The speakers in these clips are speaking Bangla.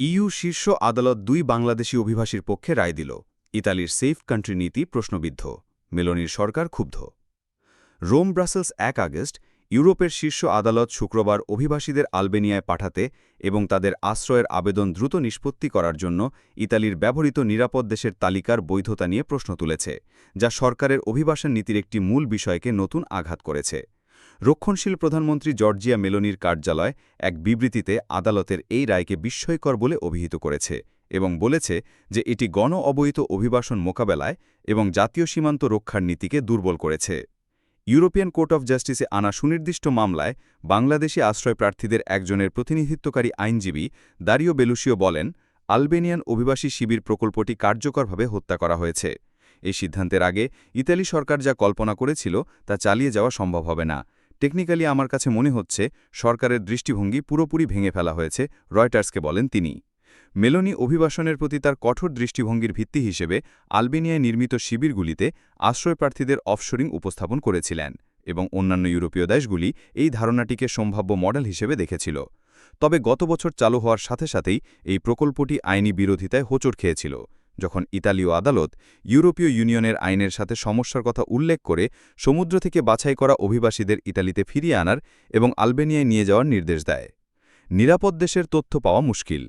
ইইউ শীর্ষ আদালত দুই বাংলাদেশি অভিবাসীর পক্ষে রায় দিল। ইতালির সেফ কান্ট্রি নীতি প্রশ্নবিদ্ধ। মেলোনির সরকার ক্ষুব্ধ। রোম ব্রাসেলস এক আগস্ট ইউরোপের শীর্ষ আদালত শুক্রবার অভিবাসীদের আলবেনিয়ায় পাঠাতে এবং তাদের আশ্রয়ের আবেদন দ্রুত নিষ্পত্তি করার জন্য ইতালির ব্যবহৃত নিরাপদ দেশের তালিকার বৈধতা নিয়ে প্রশ্ন তুলেছে, যা সরকারের অভিবাসন নীতির একটি মূল বিষয়কে নতুন আঘাত করেছে। রক্ষণশীল প্রধানমন্ত্রী জর্জিয়া মেলোনির কার্যালয় এক বিবৃতিতে আদালতের এই রায়কে বিস্ময়কর বলে অভিহিত করেছে এবং বলেছে যে এটি গণ অবহিত অভিবাসন মোকাবেলায় এবং জাতীয় সীমান্ত রক্ষার নীতিকে দুর্বল করেছে। ইউরোপিয়ান কোর্ট অফ জাস্টিসে আনা সুনির্দিষ্ট মামলায় বাংলাদেশি আশ্রয় প্রার্থীদের একজনের প্রতিনিধিত্বকারী আইনজীবী দারিও বেলুসিও বলেন, আলবেনিয়ান অভিবাসী শিবির প্রকল্পটি কার্যকরভাবে হত্যা করা হয়েছে। এই সিদ্ধান্তের আগে ইতালি সরকার যা কল্পনা করেছিল তা চালিয়ে যাওয়া সম্ভব হবে না। টেকনিক্যালি আমার কাছে মনে হচ্ছে, সরকারের দৃষ্টিভঙ্গি পুরোপুরি ভেঙে ফেলা হয়েছে, রয়টার্সকে বলেন তিনি। মেলোনি অভিবাসনের প্রতি তার কঠোর দৃষ্টিভঙ্গির ভিত্তি হিসেবে আলবেনিয়ায় নির্মিত শিবিরগুলিতে আশ্রয়প্রার্থীদের অফশোরিং উপস্থাপন করেছিলেন এবং অন্যান্য ইউরোপীয় দেশগুলি এই ধারণাটিকে সম্ভাব্য মডেল হিসেবে দেখেছিল। তবে গত বছর চালু হওয়ার সাথে সাথেই এই প্রকল্পটি আইনি বিরোধিতায় হোঁচট খেয়েছিল। যখন ইতালীয় আদালত ইউরোপীয় ইউনিয়নের আইনের সাথে সমস্যার কথা উল্লেখ করে সমুদ্র থেকে বাছাই করা অভিবাসীদের ইতালিতে ফিরিয়ে আনার এবং আলবেনিয়ায় নিয়ে যাওয়ার নির্দেশ দেয়। নিরাপদ দেশের তথ্য পাওয়া মুশকিল।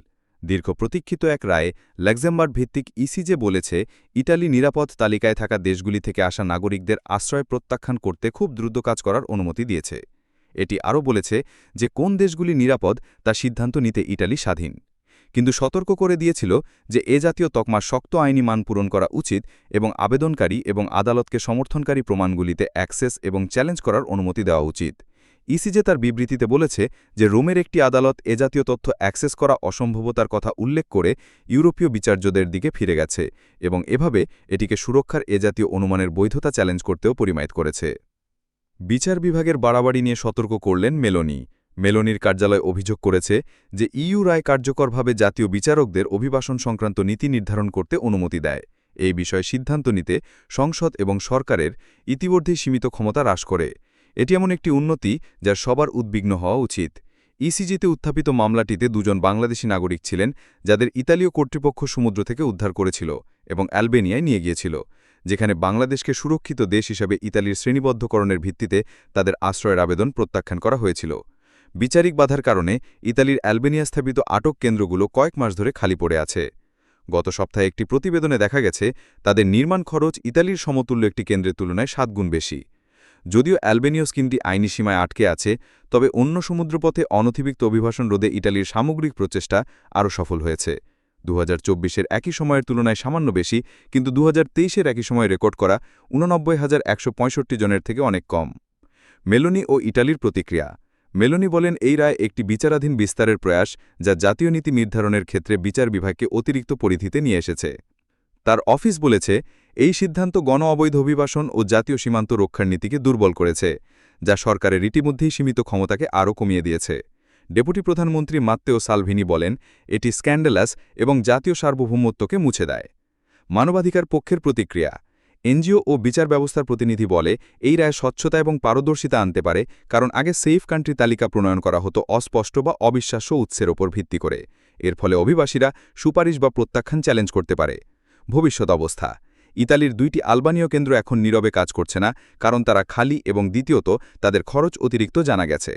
দীর্ঘ প্রতীক্ষিত এক রায়ে লাক্সেমবার্গ ভিত্তিক ইসিজে বলেছে ইটালি নিরাপদ তালিকায় থাকা দেশগুলি থেকে আসা নাগরিকদের আশ্রয় প্রত্যাখ্যান করতে খুব দ্রুত কাজ করার অনুমতি দিয়েছে। এটি আরও বলেছে যে, কোন দেশগুলি নিরাপদ তা সিদ্ধান্ত নিতে ইটালি স্বাধীন। কিন্তু সতর্ক করে দিয়েছিল যে এ জাতীয় তকমা শক্ত আইনি মান পূরণ করা উচিত এবং আবেদনকারী এবং আদালতকে সমর্থনকারী প্রমাণগুলিতে অ্যাক্সেস এবং চ্যালেঞ্জ করার অনুমতি দেওয়া উচিত। ইসিজে তার বিবৃতিতে বলেছে যে রোমের একটি আদালত এ জাতীয় তথ্য অ্যাক্সেস করা অসম্ভবতার কথা উল্লেখ করে ইউরোপীয় বিচার্যদের দিকে ফিরে গেছে এবং এভাবে এটিকে সুরক্ষার এ জাতীয় অনুমানের বৈধতা চ্যালেঞ্জ করতেও পরিমায়িত করেছে। বিচার বিভাগের বাড়াবাড়ি নিয়ে সতর্ক করলেন মেলোনি। মেলোনির কার্যালয় অভিযোগ করেছে যে ইইউ রায় কার্যকরভাবে জাতীয় বিচারকদের অভিবাসন সংক্রান্ত নীতি নির্ধারণ করতে অনুমতি দেয়। এই বিষয়ে সিদ্ধান্ত নিতে সংসদ এবং সরকারের ইতিমধ্যেই সীমিত ক্ষমতা হ্রাস করে। এটি এমন একটি উন্নতি যার সবার উদ্বিগ্ন হওয়া উচিত। ইসিজিতে উত্থাপিত মামলাটিতে দুজন বাংলাদেশি নাগরিক ছিলেন যাদের ইতালীয় কর্তৃপক্ষ সমুদ্র থেকে উদ্ধার করেছিল এবং অ্যালবেনিয়ায় নিয়ে গিয়েছিল, যেখানে বাংলাদেশকে সুরক্ষিত দেশ হিসাবে ইতালির শ্রেণীবদ্ধকরণের ভিত্তিতে তাদের আশ্রয়ের আবেদন প্রত্যাখ্যান করা হয়েছিল। বিচারিক বাধার কারণে ইতালির অ্যালবেনিয়া স্থাপিত আটক কেন্দ্রগুলো কয়েক মাস ধরে খালি পড়ে আছে। গত সপ্তাহে একটি প্রতিবেদনে দেখা গেছে, তাদের নির্মাণ খরচ ইতালির সমতুল্য একটি কেন্দ্রের তুলনায় সাতগুণ বেশি। যদিও অ্যালবেনীয় স্কিমটি আইনি সীমায় আটকে আছে, তবে অন্য সমুদ্রপথে অনথিবিক্ত অভিবাসন রোধে ইটালির সামগ্রিক প্রচেষ্টা আরও সফল হয়েছে। দু হাজার একই সময়ের তুলনায় সামান্য বেশি, কিন্তু দু হাজার একই সময়ে রেকর্ড করা উননব্বই হাজার জনের থেকে অনেক কম। মেলোনি ও ইটালির প্রতিক্রিয়া। মেলোনি বলেন, এই রায় একটি বিচারাধীন বিস্তারের প্রয়াস যা জাতীয় নীতি নির্ধারণের ক্ষেত্রে বিচার বিভাগকে অতিরিক্ত পরিধিতে নিয়ে এসেছে। তার অফিস বলেছে, এই সিদ্ধান্ত গণ অবৈধ অভিবাসন ও জাতীয় সীমান্ত রক্ষার নীতিকে দুর্বল করেছে, যা সরকারের ইতিমধ্যেই সীমিত ক্ষমতাকে আরও কমিয়ে দিয়েছে। ডেপুটি প্রধানমন্ত্রী মাত্তেও সালভিনি বলেন, এটি স্ক্যান্ডেলাস এবং জাতীয় সার্বভৌমত্বকে মুছে দেয়। মানবাধিকার পক্ষের প্রতিক্রিয়া এনজিও ও বিচার ব্যবস্থার প্রতিনিধি বলে, এই রায় স্বচ্ছতা এবং পারদর্শিতা আনতে পারে, কারণ আগে সেফ কান্ট্রি তালিকা প্রণয়ন করা হতো অস্পষ্ট বা অবিশ্বাস্য উৎসের ওপর ভিত্তি করে। এর ফলে অভিবাসীরা সুপারিশ বা প্রত্যাখ্যান চ্যালেঞ্জ করতে পারে। ভবিষ্যৎ অবস্থা। ইতালির দুইটি আলবানীয় কেন্দ্র এখন নীরবে কাজ করছে না, কারণ তারা খালি এবং দ্বিতীয়ত তাদের খরচ অতিরিক্ত জানা গেছে।